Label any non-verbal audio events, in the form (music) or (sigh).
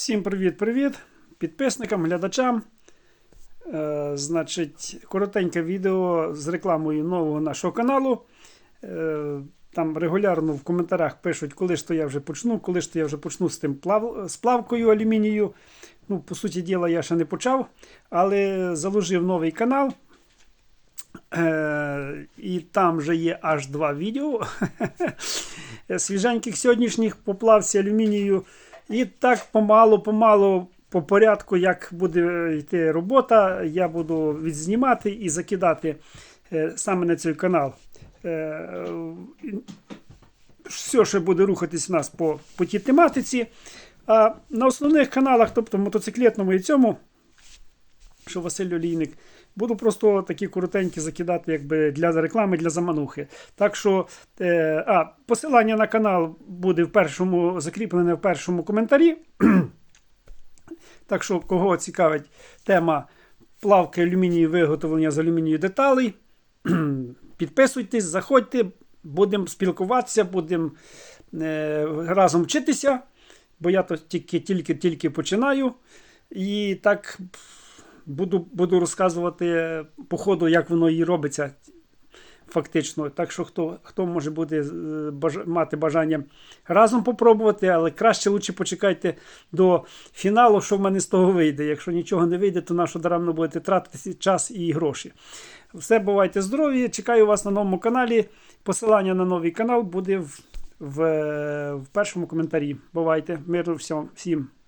Всім привіт-привіт підписникам, глядачам. Е, значить, коротеньке відео з рекламою нового нашого каналу. Е, там регулярно в коментарях пишуть, коли ж то я вже почну, коли ж то я вже почну з тим плав, з плавкою алюмінію. Ну, по суті діла, я ще не почав, але заложив новий канал. Е, і там вже є аж два відео (laughs) свіженьких сьогоднішніх по плавці алюмінію. І так помалу-помалу, по порядку, як буде йти робота, я буду відзнімати і закидати е, саме на цей канал. Е, все, що буде рухатись у нас по, по тій тематиці. А на основних каналах, тобто мотоциклетному і цьому, що Василь Олійник, буду просто такі коротенькі закидати якби для реклами, для заманухи. Так що, е, а, посилання на канал буде в першому, закріплене в першому коментарі. Так що, кого цікавить тема плавки алюмінію, виготовлення з алюмінію деталей, підписуйтесь, заходьте, будемо спілкуватися, будемо е, разом вчитися, бо я то тільки, тільки, тільки починаю. І так буду, буду розказувати по ходу, як воно і робиться. Фактично, так що хто хто може буде е, баж, мати бажання разом попробувати, але краще лучше почекайте до фіналу, що в мене з того вийде. Якщо нічого не вийде, то нащо даремно будете тратити час і гроші. Все, бувайте здорові! Чекаю вас на новому каналі. Посилання на новий канал буде в, в, в першому коментарі. Бувайте, миру всім.